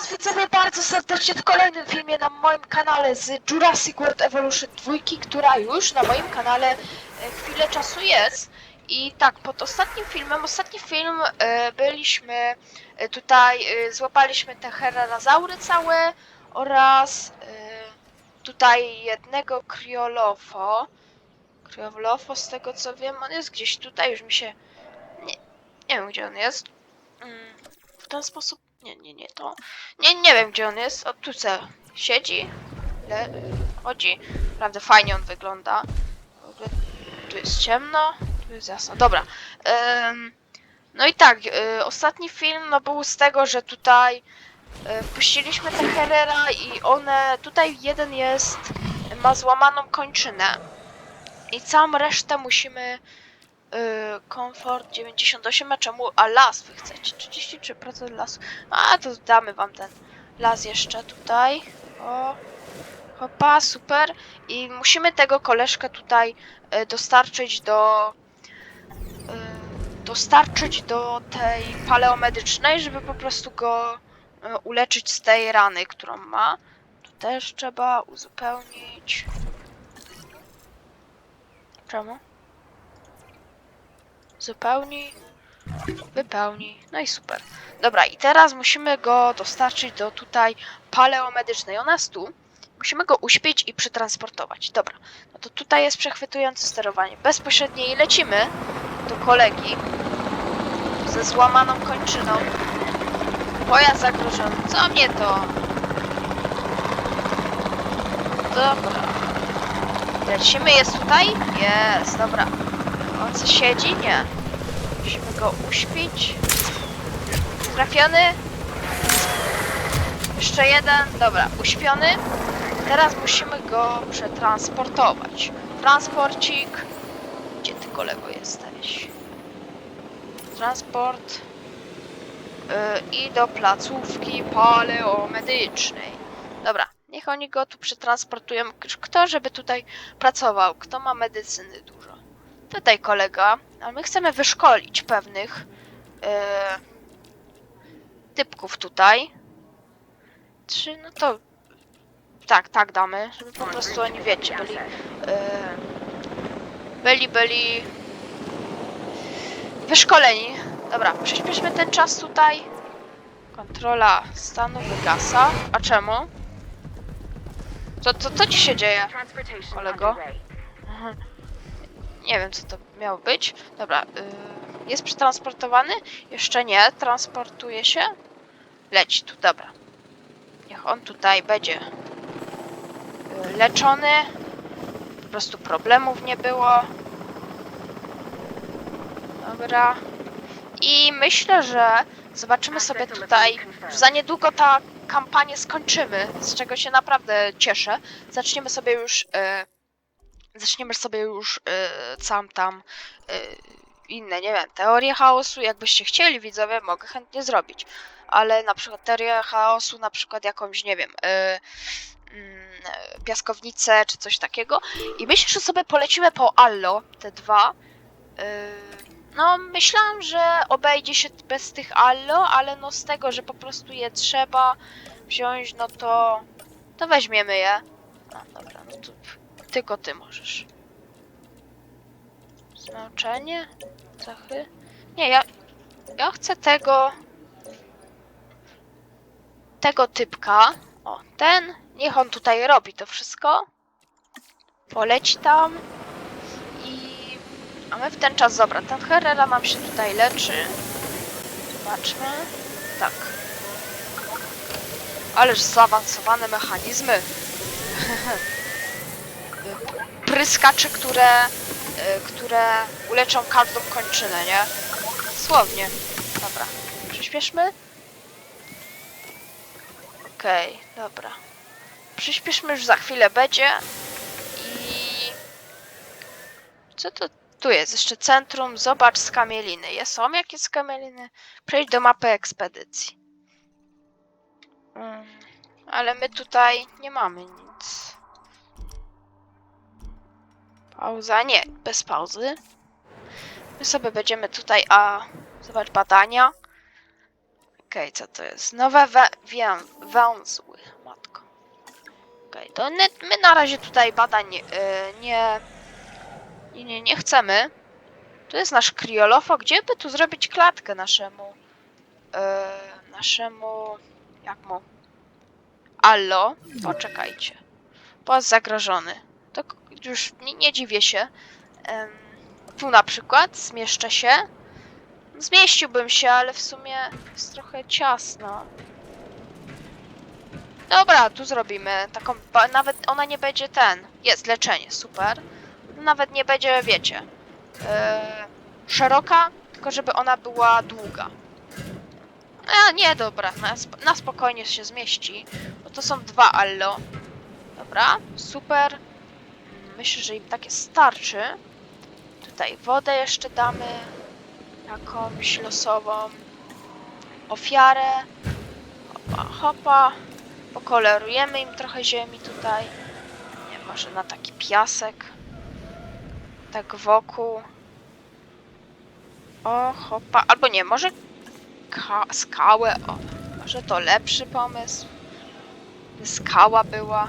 was widzowie bardzo serdecznie w kolejnym filmie na moim kanale z Jurassic World Evolution 2, która już na moim kanale e, chwilę czasu jest. I tak, pod ostatnim filmem, ostatni film e, byliśmy e, tutaj, złapaliśmy te herazaury całe oraz tutaj jednego kriolofo. Kriolofo z tego co wiem, on jest gdzieś tutaj, już mi się... Nie, nie wiem gdzie on jest. Mm, w ten sposób... Nie, nie, nie, to... Nie, nie wiem gdzie on jest. O, tu se siedzi. Le, chodzi. Naprawdę fajnie on wygląda. W ogóle tu jest ciemno, tu jest jasno. Dobra. No i tak, y, ostatni film no, był z tego, że tutaj y, wpuściliśmy te Herrera i one... Tutaj jeden jest... ma złamaną kończynę. I całą resztę musimy... y, Komfort 98, a czemu? A las wy chcecie? 33% lasu. A, to damy wam ten las jeszcze tutaj. O, hopa, super. I musimy tego koleżkę tutaj e, dostarczyć do... e, dostarczyć do tej paleomedycznej, żeby po prostu go uleczyć z tej rany, którą ma. Tu też trzeba uzupełnić. Czemu? Zupełnij. Wypełnij. No i super. Dobra, i teraz musimy go dostarczyć do tutaj paleomedycznej. Ona jest tu. Musimy go uśpić i przetransportować. Dobra, no to tutaj jest przechwytujące sterowanie. Bezpośrednie i lecimy do kolegi ze złamaną kończyną. Pojazd zagrożony. Co mnie to? Dobra. Lecimy, jest tutaj? Jest, dobra. Co siedzi? Nie. Musimy go uśpić. Trafiony. Jeszcze jeden. Dobra, uśpiony. Teraz musimy go przetransportować. Transporcik. Gdzie ty kolego jesteś? Transport. Yy, I do placówki paleomedycznej. Dobra, niech oni go tu przetransportują. Kto, żeby tutaj pracował? Kto ma medycyny dużo? Tutaj kolega. A my chcemy wyszkolić pewnych yy, typków tutaj. Trzy, no to tak, tak damy, żeby po prostu oni wiecie, byli yy, byli, byli wyszkoleni. Dobra, przyspieszmy ten czas tutaj. Kontrola stanu wygasa. A czemu? Co, co, co ci się dzieje? Kolego? Aha. Nie wiem, co to miało być. Dobra, yy, jest przetransportowany? Jeszcze nie, transportuje się. Leć tu, dobra. Niech on tutaj będzie y, leczony. Po prostu problemów nie było. Dobra. I myślę, że zobaczymy sobie tutaj. Za niedługo ta kampanię skończymy, z czego się naprawdę cieszę. Zaczniemy sobie już. y, zaczniemy sobie już y, sam tam y, inne, nie wiem, teorie chaosu. Jakbyście chcieli, widzowie, mogę chętnie zrobić. Ale na przykład teorię chaosu, na przykład jakąś, nie wiem, y, mm, piaskownicę czy coś takiego. I myślę, że sobie polecimy po Allo, te dwa. Yy, no, myślałam, że obejdzie się bez tych Allo, ale no z tego, że po prostu je trzeba wziąć, no to, to weźmiemy je. No dobra, no to tylko ty możesz. Zmęczenie? Cechy? Nie, ja, ja chcę tego, tego typka. O, ten. Niech on tutaj robi to wszystko. Poleci tam. I... A my w ten czas, dobra, ten Herrera nam się tutaj leczy. Zobaczmy. Tak. Ależ zaawansowane mechanizmy. Pryskacze, które... y, które uleczą każdą kończynę, nie? Słownie. Dobra. Przyspieszmy. Okej, dobra. Przyspieszmy już za chwilę będzie. I... Co to tu jest? Jeszcze centrum. Zobacz skamieliny. Jest są jakieś skamieliny? Przejdź do mapy ekspedycji. Mm, ale my tutaj nie mamy nic. Pauza? Nie, bez pauzy. My sobie będziemy tutaj, a zobacz badania. Okej, co to jest? Nowe wę wię- węzły, matko. Okej, to my, my na razie tutaj badań yy, nie, nie, nie, nie chcemy. Tu jest nasz kriolofo. Gdzie by tu zrobić klatkę naszemu, yy, naszemu, jak mu? Allo, poczekajcie. Post zagrożony. To już nie, nie dziwię się. Tu na przykład zmieszczę się. Zmieściłbym się, ale w sumie jest trochę ciasno. Dobra, tu zrobimy taką, nawet ona nie będzie ten, jest leczenie, super. Nawet nie będzie, wiecie, e, szeroka, tylko żeby ona była długa. A nie, dobra, na, sp- na spokojnie się zmieści, bo to są dwa allo. Dobra, super. Myślę, że im takie starczy. Tutaj wodę jeszcze damy jakąś losową ofiarę. Hopa, hopa. Pokolorujemy im trochę ziemi tutaj. Nie, może na taki piasek. Tak wokół. O, hopa. Albo nie, może ka- skałę. O, może to lepszy pomysł. By Skała była.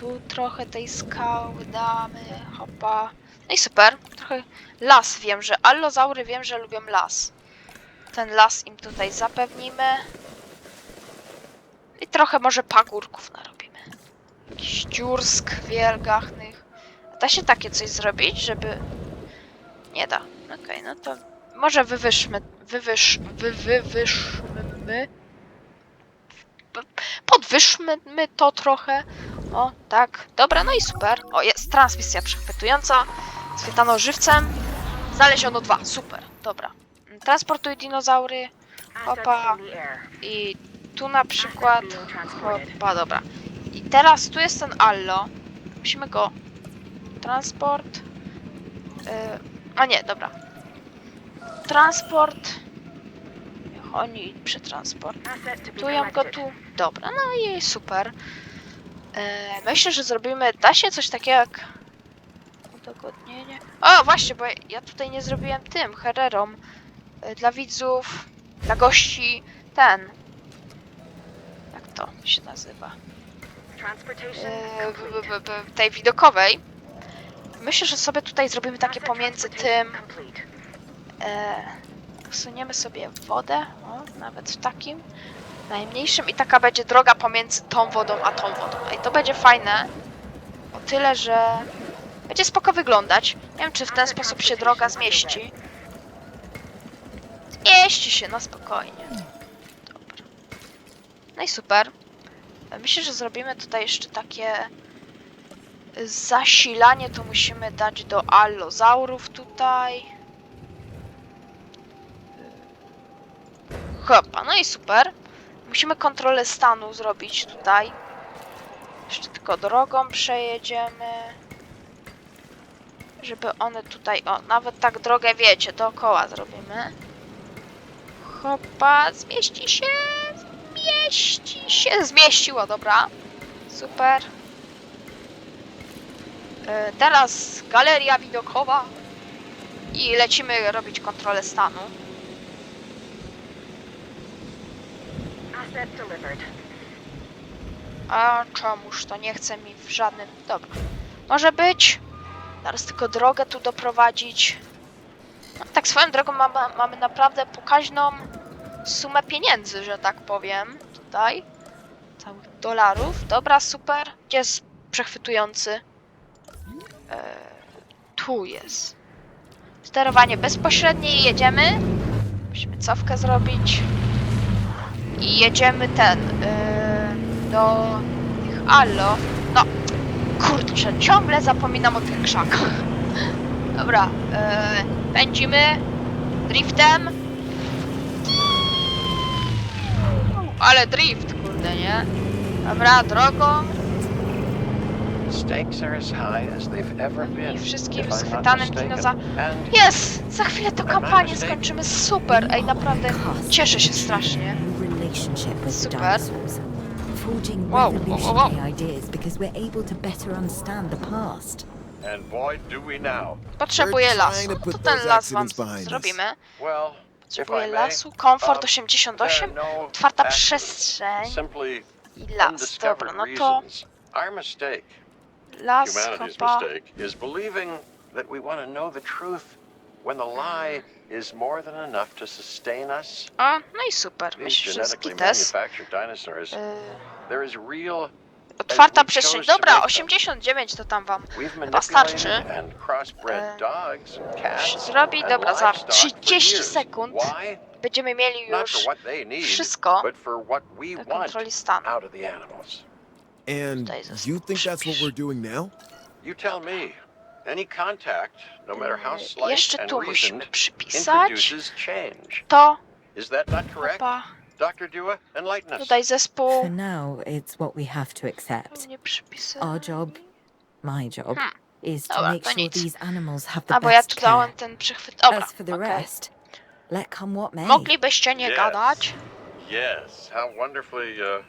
Tu trochę tej skały damy. Hopa. No i super. Trochę las wiem, że allozaury wiem, że lubią las. Ten las im tutaj zapewnimy. I trochę może pagórków narobimy. Jakiś dziur skwielgachnych. Da się takie coś zrobić, żeby... Nie da. Okej, no to może wywyższmy, wywyż, wy, wywyższmy, podwyższmy my to trochę. O, tak. Dobra, no i super. O, jest transmisja przechwytująca. Schwytano żywcem. Znaleziono dwa. Super. Dobra. Transportuj dinozaury. Hopa. I tu na przykład... Hopa, dobra. I teraz tu jest ten Allo. Musimy go... Transport... Yy, a nie, dobra. Transport... Niech oni przetransport. Tu ją go tu. Dobra, no i super. E, myślę, że zrobimy. Da się coś takiego jak. Udogodnienie. O, właśnie, bo ja tutaj nie zrobiłem tym hererom. E, dla widzów, dla gości. Ten. Jak to się nazywa? E, w- w- w- tej widokowej. Myślę, że sobie tutaj zrobimy takie pomiędzy tym. E, Usuniemy sobie wodę, o, nawet w takim najmniejszym i taka będzie droga pomiędzy tą wodą a tą wodą. I to będzie fajne o tyle, że będzie spoko wyglądać. Nie wiem, czy w ten sposób się droga zmieści. Zmieści się, no spokojnie. Dobra. No i super. Myślę, że zrobimy tutaj jeszcze takie zasilanie, to musimy dać do allozaurów tutaj. Hopa, no i super. Musimy kontrolę stanu zrobić tutaj. Jeszcze tylko drogą przejedziemy. Żeby one tutaj, o, nawet tak drogę wiecie, dookoła zrobimy. Hopa, zmieści się, zmieści się, zmieściło, dobra. Super. E, teraz galeria widokowa. I lecimy robić kontrolę stanu. A czemuż to nie chce mi w żadnym... Dobra. Może być. Teraz tylko drogę tu doprowadzić. No, tak swoją drogą mamy, mamy naprawdę pokaźną sumę pieniędzy, że tak powiem. Tutaj. Całych dolarów. Dobra, super. Gdzie jest przechwytujący? E, tu jest. Sterowanie bezpośrednie i jedziemy. Musimy cofkę zrobić. I jedziemy ten. e, do tych Allo. No, kurczę, ciągle zapominam o tych krzakach. Dobra, e, pędzimy driftem. Ale drift, kurde, nie? Dobra, drogą Stakes are as high as they've ever been. i wszystkim schwytanym dinoza... Jest! Za chwilę to kampanię skończymy, super! Ej, naprawdę, cieszę się strasznie. Relationship with Super. the dinosaurs. Forging Wow, revolutionary wow. ideas because we're able to better understand the past. and boy, do we now. Potrzebuję lasu. to No ten las wam accidents behind us. zrobimy. Well, Potrzebuję lasu. Komfort um, 88. There are no Otwarta accidents, przestrzeń i las. Dobra, no to las humanity's chyba... mistake, is believing that we want to know the truth when the lie is more than enough to sustain us. A, no i super. These Myślę, że genetically skites. manufactured dinosaurs, Yy, there is real. otwarta przestrzeń. Dobra, make them. 89 to tam wam We've starczy. manipulated and crossbred E, cats, zrobi. and Dobra, za livestock for 30 years. sekund Why? będziemy mieli Not już for what they need, wszystko but for what we do want kontroli stanu. out of the animals. And Tutaj zas- you think that's what przypisz. we're doing now? You tell me. Any contact, no matter how slight Jeszcze and tu musimy przypisać. introduces change. To Is that not correct? chyba Dr. Dua, enlighten us. tutaj zespół. For now, it's what we have to accept. Our job, my job, Hmm. is to Dobra, make to sure nic. these animals have the A bo ja best tu dałem ten. Dobra, As for the okej. rest, let come what may. Moglibyście nie Yes. gadać? Yes, how wonderfully uh,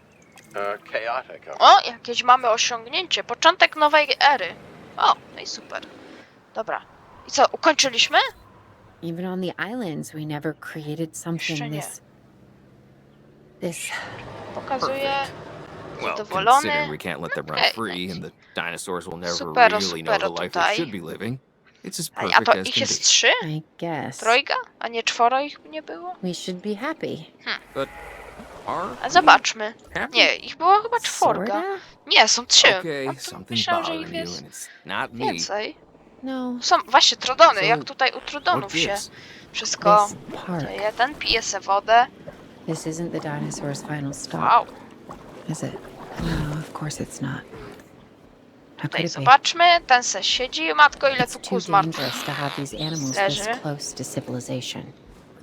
uh, chaotic. of O, jakieś mamy osiągnięcie. Początek nowej ery. O, no i super. Dobra. I co, ukończyliśmy? Even on the islands, we never created Jeszcze something nie. this. This. Pokazuje. Well, Zadowolony. considering we can't let them run Okej. free and the dinosaurs will never Supero, really know the supero life tutaj. they should be living, it's as A, a perfect to as ich can jest be. trzy? I guess. Trojga? A nie czworo ich nie było? We should be happy. Are A zobaczmy. Nie, ich było chyba czworga. Nie, są trzy. A something's myślałam, że ich you jest więcej. No. Są właśnie trodony, jak tutaj u trodonów się wszystko. To jeden pije se wodę. This isn't the dinosaur's final stop, Wow. is it? No, of course it's not. Tutaj zobaczmy, ten se siedzi. Matko, ile tu kóz martw. dangerous to have these animals Leży. Where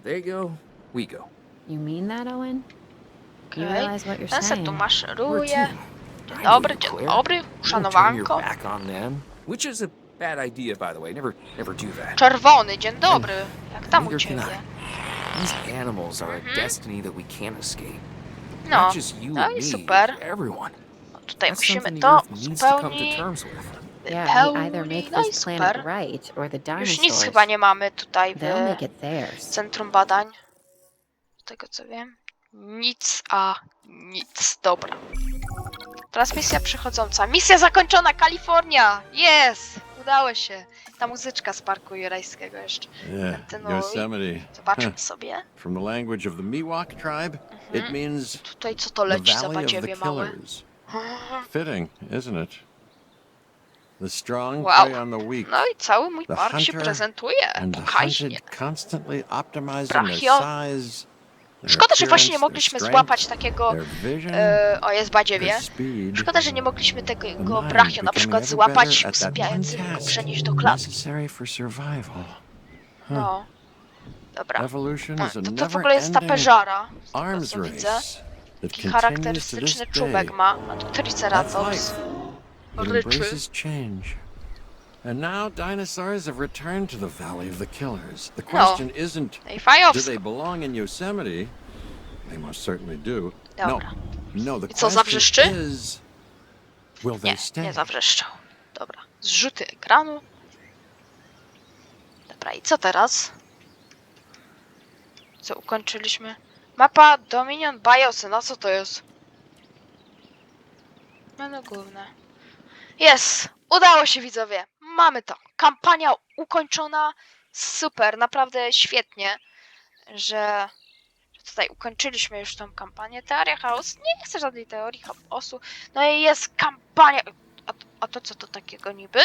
they go, we go. You mean that, Owen? Okej. realize what you're Ten se tu saying? Maszeruje. Dzień dobry, dzień dobry, uszanowanko. back on them, which is a bad idea, by the way. Never, never do that. Czerwony, dzień dobry. Jak tam u Neither can ciebie? I. These animals are Mhm. a destiny that we can't escape. No, Not just you no and i me, super. everyone. Tutaj That's musimy something the to Earth needs to come to zupełnie terms with. Yeah, we either make No i this planet super. right, or the Już nic dinosaurs. chyba nie mamy tutaj They'll w make it theirs. centrum badań. Z tego co wiem. Nic, a nic. Dobra. Teraz misja przychodząca. Misja zakończona, Kalifornia! Jest! Udało się. Ta muzyczka z parku jurajskiego jeszcze. Yeah. Yosemite. Zobaczmy sobie. From the language of the Miwok tribe, it Mhm. means Tutaj co to the leci za Valley of badziewie małe? Killers. Fitting, isn't it? The strong Wow. prey on the weak, No i cały mój The park się hunter prezentuje and the pokaźnie. hunted constantly optimizing Brachio. their size. Szkoda, że właśnie nie mogliśmy złapać takiego... E, o, jest badziewie. Szkoda, że nie mogliśmy tego brachio na przykład złapać, i go przenieść do klatki. No. Dobra. A, a to to w ogóle jest ta peżara. co widzę. Taki charakterystyczny czubek ma. A tu triceratops. Ryczy. And now dinosaurs have returned to the Valley of the Killers. The question isn't No i do they belong in Yosemite? They most certainly do. Dobra. No, no. The I co, question zawrzeszczy? is, will they Nie, stay? nie zawrzeszczał. Dobra. Zrzuty ekranu. Dobra, i co teraz? Co ukończyliśmy? Mapa Dominion Biosy. No co to jest? Menu główne. Jest! Udało się widzowie! Mamy to! Kampania ukończona. Super, naprawdę świetnie, że tutaj ukończyliśmy już tą kampanię. Teoria chaosu. Nie chcę żadnej teorii chaosu. No i jest kampania. A, a to co to takiego niby?